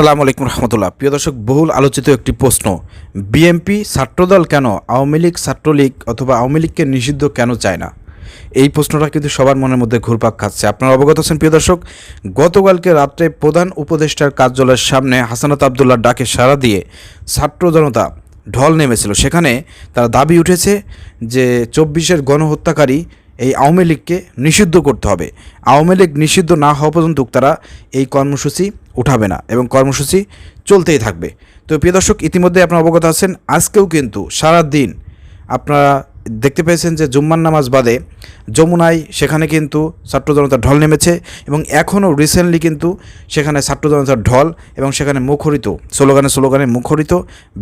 আসসালামু আলাইকুম রহমতুল্লাহ। প্রিয় দর্শক, বহুল আলোচিত একটি প্রশ্ন। বিএমপি ছাত্রদল কেন আওয়ামী লীগ, ছাত্রলীগ অথবা আওয়ামী লীগকে নিষিদ্ধ কেন চায় না? এই প্রশ্নটা কিন্তু সবার মনের মধ্যে ঘুরপাক খাচ্ছে। আপনারা অবগত আছেন, প্রিয় দর্শক, গতকালকে রাত্রে প্রধান উপদেষ্টার কার্যালয়ের সামনে হাসানাত আবদুল্লাহ ডাকে সাড়া দিয়ে ছাত্র জনতা ঢল নেমেছিল। সেখানে তারা দাবি উঠেছে যে চব্বিশের গণহত্যাকারী এই আওয়ামী লীগকে নিষিদ্ধ করতে হবে। আওয়ামী লীগ নিষিদ্ধ না হওয়া পর্যন্ত তারা এই কর্মসূচি উঠাবে না এবং কর্মসূচি চলতেই থাকবে। তো প্রিয় দর্শক ইতিমধ্যে আপনারা অবগত আছেন, আজকেও কিন্তু সারা দিন আপনারা দেখতে পেয়েছেন যে জুম্মার নামাজ বাদে যমুনায় সেখানে কিন্তু ছাত্র জনতার ঢল নেমেছে এবং এখনও রিসেন্টলি কিন্তু সেখানে ছাত্র জনতার ঢল এবং সেখানে মুখরিত, স্লোগানে স্লোগানে মুখরিত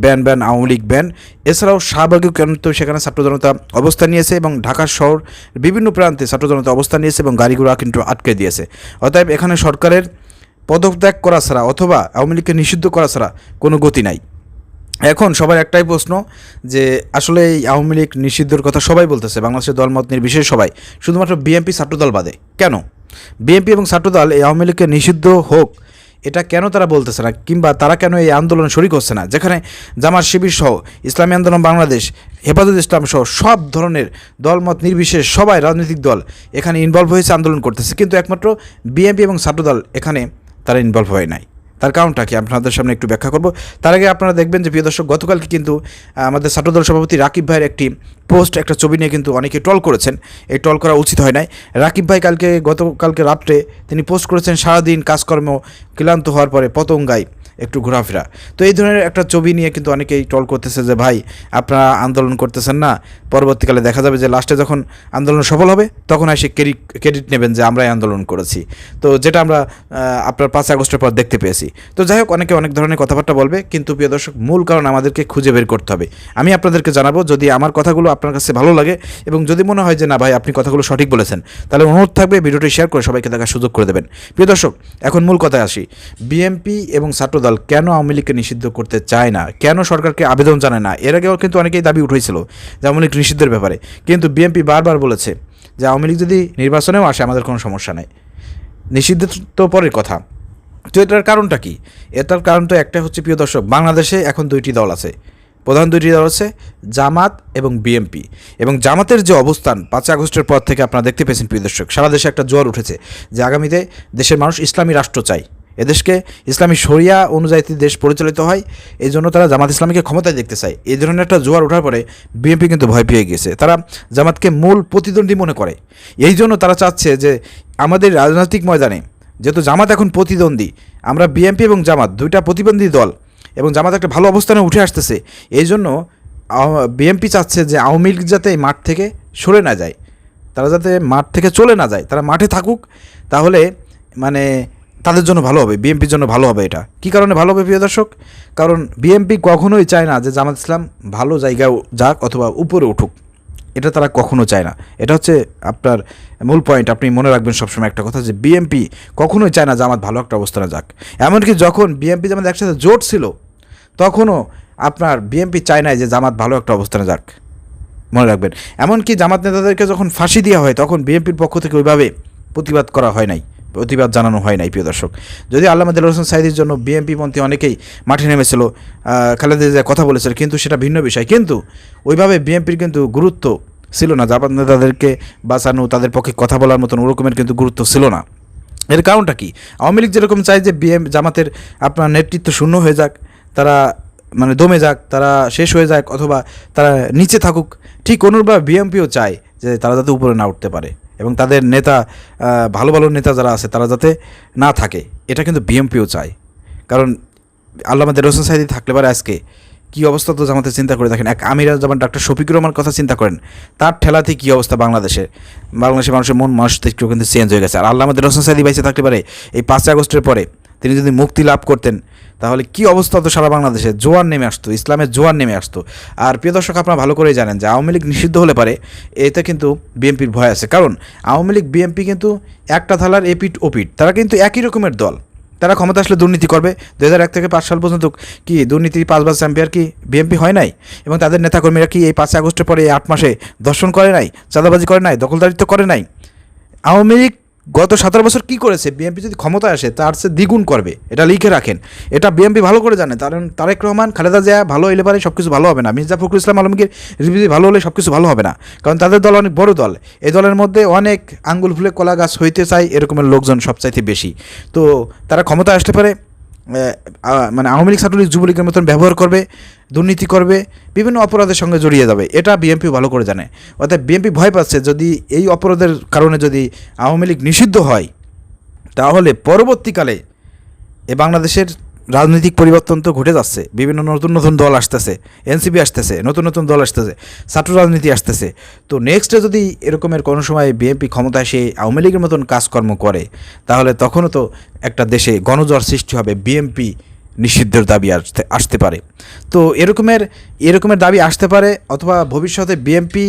ban ban, Awami League ban. এছাড়াও শাহবাগেও কিন্তু সেখানে ছাত্র জনতা অবস্থান নিয়েছে এবং ঢাকা শহর বিভিন্ন প্রান্তে ছাত্র জনতা অবস্থান নিয়েছে এবং গাড়িগুলো কিন্তু আটকে দিয়েছে। অতএব এখানে সরকারের পদত্যাগ করা ছাড়া অথবা আওয়ামী লীগকে নিষিদ্ধ করা ছাড়া কোনো গতি নাই। এখন সবার একটাই প্রশ্ন যে আসলে এই আওয়ামী লীগ নিষিদ্ধর কথা সবাই বলতেছে, বাংলাদেশের দলমত নির্বিশেষে সবাই, শুধুমাত্র বিএনপি ছাত্রদল বাদে। কেন? বিএনপি এবং ছাত্রদল এই আওয়ামী লীগকে নিষিদ্ধ হোক, এটা কেন তারা বলতেছে না? কিংবা তারা কেন এই আন্দোলন শরিক হচ্ছে না? যেখানে জামাত শিবির সহ, ইসলামী আন্দোলন বাংলাদেশ, হেফাজত ইসলাম সহ সব ধরনের দলমত নির্বিশেষ সবাই রাজনৈতিক দল এখানে ইনভলভ হয়েছে, আন্দোলন করতেছে। কিন্তু একমাত্র বিএনপি এবং ছাত্রদল এখানে তারা ইনভলভ হয় নাই। তার কারণটা কি? আপনাদের সামনে একটু ব্যাখ্যা করব। তার আগে আপনারা দেখবেন যে, প্রিয় দর্শক, গতকালকে কিন্তু আমাদের ছাত্রদল সভাপতি রাকিব ভাইয়ের একটি পোস্ট একটা ছবি নিয়ে কিন্তু অনেকে টল করেছেন। এই টল করা উচিত হয় নাই। রাকিব ভাই কালকে, গতকালকে রাত্রে তিনি পোস্ট করেছেন, সারাদিন কাজকর্ম ক্লান্ত হওয়ার পরে পতঙ্গায়। একটু ঘোরাফেরা। তো এই ধরনের একটা ছবি নিয়ে কিন্তু অনেকেই টল করতেছে যে, ভাই, আপনারা আন্দোলন করতেছেন না। পরবর্তীকালে দেখা যাবে যে লাস্টে যখন আন্দোলন সফল হবে, তখন এসে ক্রেডিট ক্রেডিট নেবেন যে, আমরাই আন্দোলন করেছি। তো যেটা আমরা আপনার পাঁচ আগস্টের পর দেখতে পেয়েছি। তো যাই হোক, অনেকে অনেক ধরনের কথাবার্তা বলবে, কিন্তু প্রিয় দর্শক, মূল কারণ আমাদেরকে খুঁজে বের করতে হবে। আমি আপনাদেরকে জানাব, যদি আমার কথাগুলো আপনার কাছে ভালো লাগে এবং যদি মনে হয় যে, না ভাই, আপনি কথাগুলো সঠিক বলেছেন, তাহলে অনুরোধ থাকবে ভিডিওটি শেয়ার করে সবাইকে দেখার সুযোগ করে দেবেন। প্রিয় দর্শক, এখন মূল কথায় আসি। বিএনপি এবং ছাত্রদল কেন আওয়ামী লীগকে নিষিদ্ধ করতে চায় না? কেন সরকারকে আবেদন জানায় না? এর আগেও কিন্তু অনেকেই দাবি উঠেছিল যে আওয়ামী লীগ নিষিদ্ধের ব্যাপারে। কিন্তু বিএনপি বারবার বলেছে যে আওয়ামী লীগ যদি নির্বাচনেও আসে, আমাদের কোনো সমস্যা নেই। নিষিদ্ধ তো পরের কথা। তো এটার কারণটা কি? এটার কারণ তো একটা হচ্ছে, প্রিয় দর্শক, বাংলাদেশে এখন দুইটি দল আছে। প্রধান দুইটি দল আছে জামাত এবং বিএমপি এবং জামাতের যে অবস্থান পাঁচই আগস্টের পর থেকে আপনারা দেখতে পেয়েছেন, প্রিয় দর্শক, সারা দেশে একটা জোয়ার উঠেছে যে আগামীতে দেশের মানুষ ইসলামী রাষ্ট্র চাই এদেশকে ইসলামী শরিয়া অনুযায়ী দেশ পরিচালিত হয়, এই জন্য তারা জামাত ইসলামীকে ক্ষমতায় দেখতে চায়। এই ধরনের একটা জোয়ার ওঠার পরে বিএনপি কিন্তু ভয় পেয়ে গেছে। তারা জামাতকে মূল প্রতিদ্বন্দ্বী মনে করে। এই জন্য তারা চাচ্ছে যে আমাদের রাজনৈতিক ময়দানে, যেহেতু জামাত এখন প্রতিদ্বন্দ্বী, আমরা বিএনপি এবং জামাত দুইটা প্রতিদ্বন্দ্বী দল এবং জামাত একটা ভালো অবস্থানে উঠে আসতেছে, এই জন্য বিএনপি চাচ্ছে যে আওয়ামী লীগ যাতে মাঠ থেকে সরে না যায়। তারা যাতে মাঠ থেকে চলে না যায়, তারা মাঠে থাকুক। তাহলে মানে তাদের জন্য ভালো হবে বিএনপির জন্য ভালো হবে এটা। কী কারণে ভালো হবে প্রিয় দর্শক? কারণ বিএনপি কখনোই চায় না যে জামাত ইসলাম ভালো জায়গায় যাক অথবা উপরে উঠুক। এটা তারা কখনো চায় না। এটা হচ্ছে আপনার মূল পয়েন্ট আপনি মনে রাখবেন সবসময় একটা কথা যে বিএমপি কখনোই চায় না জামাত ভালো একটা অবস্থানে যাক। এমনকি যখন বিএমপি জামাত একসাথে জোট ছিল, তখনও আপনার বিএমপি চায় না যে জামাত ভালো একটা অবস্থানে যাক। মনে রাখবেন। এমনকি জামাত নেতাদেরকে যখন ফাঁসি দেওয়া হয়, তখন বিএনপির পক্ষ থেকে ওইভাবে প্রতিবাদ করা হয় নাই। প্রতিবাদ জানানো হয় নাই, প্রিয় দর্শক। যদি আল্লামা দিল হোসেন সাইদির জন্য বিএনপি পন্থী অনেকেই মাঠে নেমেছিল খালেদা কথা বলেছিল, কিন্তু সেটা ভিন্ন বিষয়। কিন্তু ওইভাবে বিএনপির কিন্তু গুরুত্ব ছিল না। জামাত নেতাদেরকে বাঁচানো, তাদের পক্ষে কথা বলার মতন ওরকমের কিন্তু গুরুত্ব ছিল না। এর কারণটা কি? আওয়ামী লীগ যেরকম চায় যে বিএম, জামাতের আপনার নেতৃত্ব শূন্য হয়ে যাক, তারা মানে দমে যাক, তারা শেষ হয়ে যাক, অথবা তারা নিচে থাকুক, ঠিক অনুরূপভাবে বিএমপিও চায় যে তারা যাতে উপরে না উঠতে পারে। এবং তাদের নেতা ভালো ভালো নেতা যারা আছে, তারা যাতে না থাকে। এটা কিন্তু বিএমপিও চায়। কারণ আল্লামা দেড় হোসেন সাইদি থাকলে পারে আজকে। কী অবস্থা তো জামাতে চিন্তা করে দেখেন। এক আমিরা যেমন ডাক্তার শফিকুর রহমান কথা চিন্তা করেন, তার ঠেলাতে কী অবস্থা বাংলাদেশে বাংলাদেশের মানুষের মন মানুষদেরকেও কিন্তু চেঞ্জ হয়ে গেছে। আর আল্লাহ দেড় হোসেন সাইদি বাইসে থাকতে পারে। এই পাঁচই আগস্টের পরে তিনি যদি মুক্তি লাভ করতেন তাহলে কি অবস্থা হতো সারা বাংলাদেশে? জোয়ার নেমে আসতো ইসলামের জোয়ার নেমে আসতো। আর প্রিয় দর্শক, আপনারা ভালো করেই জানেন যে আওয়ামী লীগ নিষিদ্ধ হলে পারে, এতে কিন্তু বিএনপির ভয় আছে। কারণ আওয়ামী লীগ, বিএনপি কিন্তু একটা থালার এপিট ওপিট তারা কিন্তু একই রকমের দল। তারা ক্ষমতা আসলে দুর্নীতি করবে। দু হাজার এক থেকে পাঁচ সাল পর্যন্ত কি দুর্নীতি পাঁচবার চ্যাম্পিয়ন কি বিএনপি হয় নাই? এবং তাদের নেতাকর্মীরা কি এই পাঁচই আগস্টের পরে আট মাসে দর্শন করে নাই, চাঁদাবাজি করে নাই, দখলদারিত্ব করে নাই? আওয়ামী লীগ গত সতেরো বছর কি করেছে? বিএনপি যদি ক্ষমতায় আসে, তার সে দ্বিগুণ করবে। এটা লিখে রাখেন। এটা বিএনপি ভালো করে জানে। কারণ তারেক রহমান, খালেদা জিয়া, ভালো হইলে পারে সব কিছু ভালো হবে না। মির্জা ফখরুল ইসলাম আলমগীর রিপিজি ভালো হলে সব কিছু ভালো হবে না। কারণ তাদের দল অনেক বড় দল। এই দলের মধ্যে অনেক আঙ্গুল ফুলে কলা গাছ হইতে চায় এরকমের লোকজন সবচাইতে বেশি। তো তারা ক্ষমতা আসতে পারে মানে আওয়ামী লীগ ছাত্রলীগ যুবলীগের মতন ব্যবহার করবে, দুর্নীতি করবে, বিভিন্ন অপরাধের সঙ্গে জড়িয়ে যাবে। এটা বিএনপি ভালো করে জানে। অর্থাৎ বিএনপি ভয় পাচ্ছে যদি এই অপরাধের কারণে যদি আওয়ামী লীগ নিষিদ্ধ হয়, তাহলে পরবর্তীকালে এ বাংলাদেশের রাজনৈতিক পরিবর্তন তো ঘটে যাচ্ছে। বিভিন্ন নতুন নতুন দল আসতেছে, এনসিপি আসতেছে, নতুন নতুন দল আসতেছে, ছাত্র রাজনীতি আসতেছে। তো নেক্সটে যদি এরকমের কোনো সময় বিএনপি ক্ষমতায় এসে আওয়ামী লীগের মতন কাজকর্ম করে, তাহলে তখনও তো একটা দেশে গণজ্বর সৃষ্টি হবে, বিএনপি নিষিদ্ধের দাবি আসতে আসতে পারে। তো এরকমের এরকমের দাবি আসতে পারে, অথবা ভবিষ্যতে বিএনপি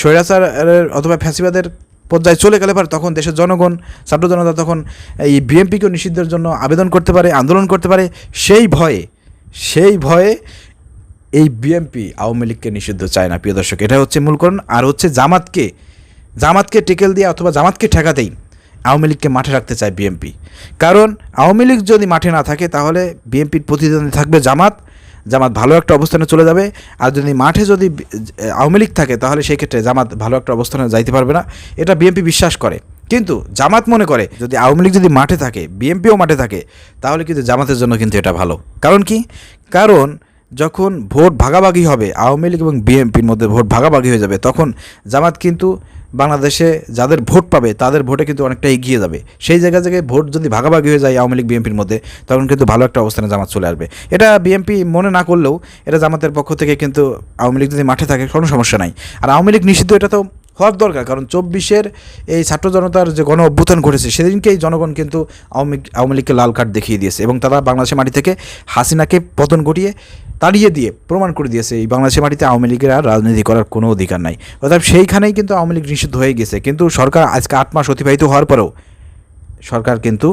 স্বৈরাচার অথবা ফ্যাসিবাদের পর্যায়ে চলে গেলে পারে তখন দেশের জনগণ, ছাত্র জনতা তখন এই বিএনপিকেও নিষিদ্ধের জন্য আবেদন করতে পারে, আন্দোলন করতে পারে। সেই ভয়ে সেই ভয়ে এই বিএনপি আওয়ামী লীগকে নিষিদ্ধ চায় না, প্রিয় দর্শক। এটা হচ্ছে মূল কারণ। আর হচ্ছে জামাতকে জামাতকে টেকেল দিয়ে অথবা জামাতকে ঠেকাতেই আওয়ামী লীগকে মাঠে রাখতে চায় বিএনপি। কারণ আওয়ামী লীগ যদি মাঠে না থাকে, তাহলে বিএনপির প্রতিদ্বন্দ্বী থাকবে জামাত জামাত ভালো একটা অবস্থানে চলে যাবে। আর যদি মাঠে যদি আওয়ামী লীগ থাকে, তাহলে সেই ক্ষেত্রে জামাত ভালো একটা অবস্থানে যাইতে পারবে না। এটা বিএনপি বিশ্বাস করে। কিন্তু জামাত মনে করে, যদি আওয়ামী লীগ যদি মাঠে থাকে, বিএনপিও মাঠে থাকে, তাহলে কিন্তু জামাতের জন্য কিন্তু এটা ভালো। কারণ কি? কারণ যখন ভোট ভাগাভাগি হবে, আওয়ামী লীগ এবং বিএনপির মধ্যে ভোট ভাগাভাগি হয়ে যাবে, তখন জামাত কিন্তু বাংলাদেশে যাদের ভোট পাবে, তাদের ভোটে কিন্তু অনেকটা এগিয়ে যাবে। সেই জায়গা থেকে ভোট যদি ভাগাভাগি হয়ে যায় আওয়ামী লীগ, বিএনপির মধ্যে, তখন কিন্তু ভালো একটা অবস্থানে জামাত চলে আসবে। এটা বিএনপি মনে না করলেও এটা জামাতের পক্ষ থেকে কিন্তু আওয়ামী লীগ যদি মাঠে থাকে, কোনো সমস্যা নাই। আর আওয়ামী লীগ নিষিদ্ধ এটা তো হওয়ার দরকার, কারণ চব্বিশের এই ছাত্র জনতার যে গণ অভ্যুত্থান ঘটেছে, সেদিনকেই জনগণ কিন্তু আওয়ামী আওয়ামী লীগকে লাল কার্ড দেখিয়ে দিয়েছে এবং তারা বাংলাদেশের মাটি থেকে হাসিনাকে পতন ঘটিয়ে তাড়িয়ে দিয়ে প্রমাণ করে দিয়েছে এই বাংলাদেশের মাটিতে আওয়ামী লীগের আর রাজনীতি করার কোনো অধিকার নাই। অর্থাৎ সেইখানেই কিন্তু আওয়ামী লীগ নিষিদ্ধ হয়ে গেছে। কিন্তু সরকার আজকে আট মাস অতিবাহিত হওয়ার পরেও সরকার কিন্তু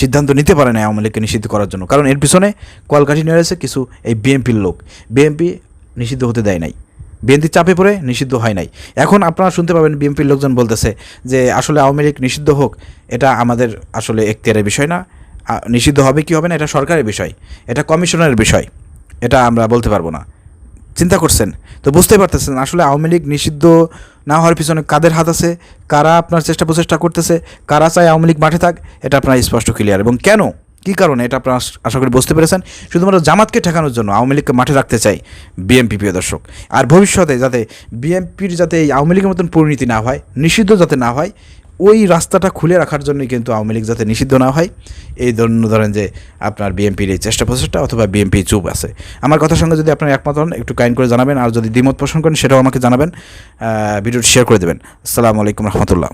সিদ্ধান্ত নিতে পারে না আওয়ামী লীগকে নিষিদ্ধ করার জন্য। কারণ এর পিছনে কলকাঠি নিয়ে রয়েছে কিছু এই বিএনপির লোক। বিএনপি নিষিদ্ধ হতে দেয় নাই। বিএনপির চাপে পড়ে নিষিদ্ধ হয় নাই। এখন আপনারা শুনতে পাবেন বিএনপির লোকজন বলতেছে যে আসলে আওয়ামী লীগ নিষিদ্ধ হোক, এটা আমাদের আসলে এখতিয়ারের বিষয় না। নিষিদ্ধ হবে কি হবে না, এটা সরকারের বিষয়। এটা কমিশনের বিষয়। এটা আমরা বলতে পারব না। চিন্তা করছেন? তো বুঝতে পারতেছেন, আসলে আওয়ামী লীগ নিষিদ্ধ না হওয়ার পিছনে কাদের হাত আছে? কারা আপনার চেষ্টা প্রচেষ্টা করতেছে? কারা চায় আওয়ামী লীগ মাঠে থাক? এটা আপনার স্পষ্ট ক্লিয়ার এবং কেন? কী কারণে? এটা আপনারা আশ- করি বুঝতে পেরেছেন। শুধুমাত্র জামাতকে ঠেকানোর জন্য আওয়ামী লীগকে মাঠে রাখতে চাই বিএমপি প্রিয় দর্শক। আর ভবিষ্যতে যাতে বিএমপির যাতে এই আওয়ামী লীগের মতন পরিণতি না হয়, নিষিদ্ধ যাতে না হয় ওই রাস্তাটা খুলে রাখার জন্যই কিন্তু আওয়ামী লীগ যাতে নিষিদ্ধ না হয়। এই ধরুন, ধরেন যে আপনার বিএনপির এই চেষ্টা প্রচেষ্টা অথবা বিএনপি চুপ আছে। আমার কথার সঙ্গে যদি আপনার একমত হন, একটু কাইন্ড করে জানাবেন। আর যদি দ্বিমত পোষণ করেন, সেটাও আমাকে জানাবেন। ভিডিওটি শেয়ার করে দেবেন। আসসালামু আলাইকুম রহমতুল্লাহ।